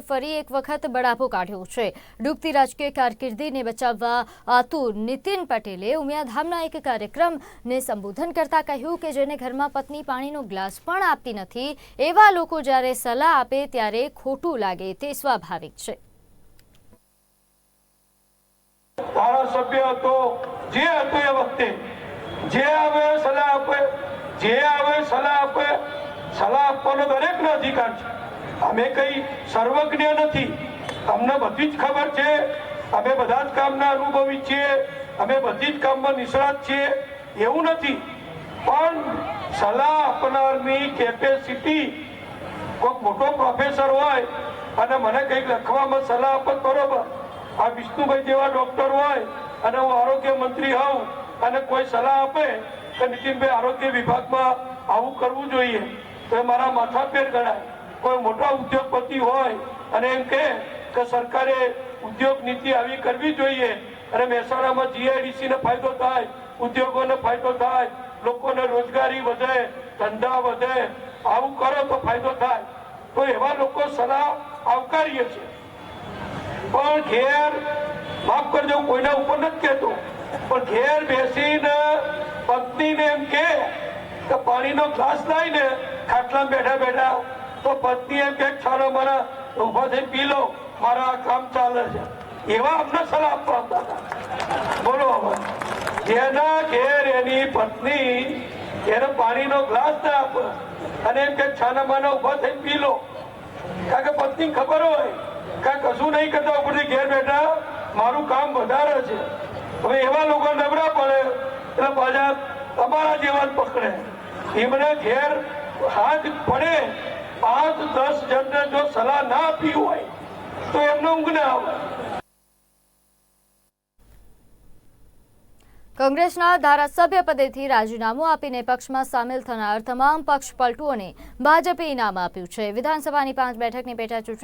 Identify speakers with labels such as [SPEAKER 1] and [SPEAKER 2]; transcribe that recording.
[SPEAKER 1] ફરી એક વખત બળાપો કાઢ્યો છે. ડૂબતી રાજકીય કારકિર્દીને બચાવવા આતુર નીતિન પટેલે ઉમિયાધામના એક કાર્યક્રમને સંબોધન કરતા કહ્યું કે જેને ઘરમાં પત્ની પાણીનો ગ્લાસ પણ આપતી નથી, એવા લોકો જ્યારે સલાહ આપે ત્યારે ખોટું લાગે તે સ્વાભાવિક છે.
[SPEAKER 2] સલાહ આપવાનો દરેકનો અધિકાર છે. અમે કઈ સર્વજ્ઞ નથી. અમને બધી જ ખબર છે. અમે બધા જ કામના અનુભવી છીએ. અમે બધી જ કામમાં નિષ્ણાત છીએ. એવું નથી. પણ સલાહ આપનારની કેપેસિટી કોઈક મોટો પ્રોફેસર હોય અને મને કંઈક લખવામાં સલાહ આપત બરોબર. આ વિષ્ણુભાઈ જેવા ડોક્ટર હોય અને હું આરોગ્ય મંત્રી હોઉં અને કોઈ સલાહ આપે કે નીતિનભાઈ આરોગ્ય વિભાગમાં આવું કરવું જોઈએ. તો એ મારા માથા પેર ગણાય. કોઈ મોટા ઉદ્યોગપતિ હોય અને એમ કે સરકારે ઉદ્યોગ નીતિ આવી કરવી જોઈએ અને મહેસાણામાં જીઆઈડીસી ને ફાયદો થાય, ઉદ્યોગોને ફાયદો થાય, લોકોને રોજગારી વધે, ધંધા વધે, આવું કરો તો ફાયદો થાય. તો એવા લોકો સલાહ આવકારીએ છે પણ ઘેર, માફ કરજો કોઈના ઉપર નથી કહેતો, પણ ઘેર બેસીને પત્નીને એમ કે પાણીનો ગ્લાસ લાવીને ખાટલા બેઠા બેઠા તો પત્ની એમ કે, ચાલો મારા ઊભા થઈ પી લો મારા આ કામ ચાલે છે. એવા અમને સલાહ આપવા બોલો જેના ઘેર એની પત્ની, એને પાણીનો ગ્લાસ ના આપે. અને એમ કે છાના માના ઊભા થઈ પી લો કારણ કે પત્ની ખબર હોય. કે કશું નહીં કરતા ઉપરથી ઘેર બેઠા મારું કામ વધારે છે. હવે એવા લોકો નબળા પડે, એટલે પાછા તમારા જેવા પકડે. એમને ઘેર હાથ પડે પાંચ, દસ જણને જો સલાહ ના આપી હોય, તો એમને ઊંઘ ના આવે.
[SPEAKER 1] કોંગ્રેસના ધારાસભ્ય પદેથી રાજીનામું આપીને પક્ષમાં સામેલ થનાર તમામ પક્ષ પલટુઓને ભાજપે ઇનામ આપ્યું છે. વિધાનસભાની પાંચ બેઠકની પેટા ચૂંટણી